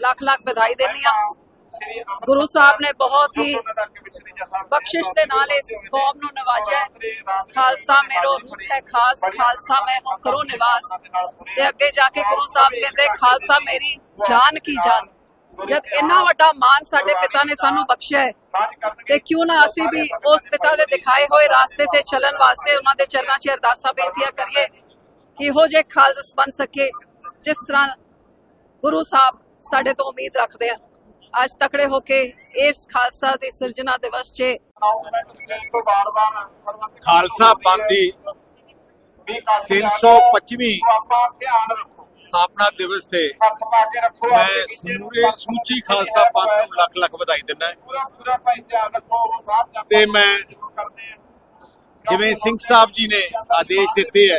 ਲੱਖ ਲੱਖ ਵਧਾਈ ਦਿੰਦੀ ਆ ਗੁਰੂ ਸਾਹਿਬ ਨੇ ਬਹੁਤ ਹੀ ਬਖਸ਼ਿਸ਼ ਦੇ ਨਾਲ ਇਸ ਕੌਮ ਨੂੰ ਨਵਾਜਿਆ ਖਾਲਸਾ ਮੇਰੋ ਰੂਪ ਹੈ, ਖਾਸ ਖਾਲਸਾ ਮੈਂ ਹੂੰ ਕਰੋ ਨਿਵਾਸ। ਤੇ ਅੱਗੇ ਜਾ ਕੇ ਗੁਰੂ ਸਾਹਿਬ ਕਹਿੰਦੇ, ਖਾਲਸਾ ਮੇਰੀ ਜਾਨ ਕੀ ਜਾਨ? ਜਦ ਇੰਨਾ ਵੱਡਾ ਮਾਨ ਸਾਡੇ ਪਿਤਾ ਨੇ ਸਾਨੂੰ ਬਖਸ਼ਿਆ ਹੈ ਤੇ ਕਿਉਂ ਨਾ ਅਸੀਂ ਵੀ ਉਸ ਪਿਤਾ ਦੇ ਦਿਖਾਏ ਹੋਏ ਰਾਸਤੇ ਤੇ ਚੱਲਣ ਵਾਸਤੇ ਉਹਨਾਂ ਦੇ ਚਰਨਾਂ 'ਚ ਅਰਦਾਸਾਂ ਬੇਨਤੀਆਂ ਕਰੀਏ ਕਿ ਇਹੋ ਜੇ ਖਾਲਸ ਬਣ ਸਕੇ, ਜਿਸ ਤਰ੍ਹਾਂ ਗੁਰੂ ਸਾਹਿਬ ਸਾਡੇ ਤੋਂ ਉਮੀਦ ਰੱਖਦੇ ਆ। ਅੱਜ ਤਕੜੇ ਹੋ ਕੇ ਇਸ ਖਾਲਸਾ ਦੀ ਸਿਰਜਣਾ ਦਿਵਸ 'ਚ ਖਾਲਸਾ ਪੰਥ ਦੀ 325ਵੀਂ ਸਥਾਪਨਾ ਦਿਵਸ ਤੇ ਮੈਂ ਸਮੂਰੇ ਸਮੁੱਚੀ ਖਾਲਸਾ ਪੰਥ ਨੂੰ ਲੱਖ ਲੱਖ ਵਧਾਈ ਦਿੰਦਾ ਤੇ ਮੈਂ ਜਿਵੇਂ ਸਿੰਘ ਸਾਹਿਬ ਜੀ ਨੇ ਆਦੇਸ਼ ਦਿੱਤੇ ਹੈ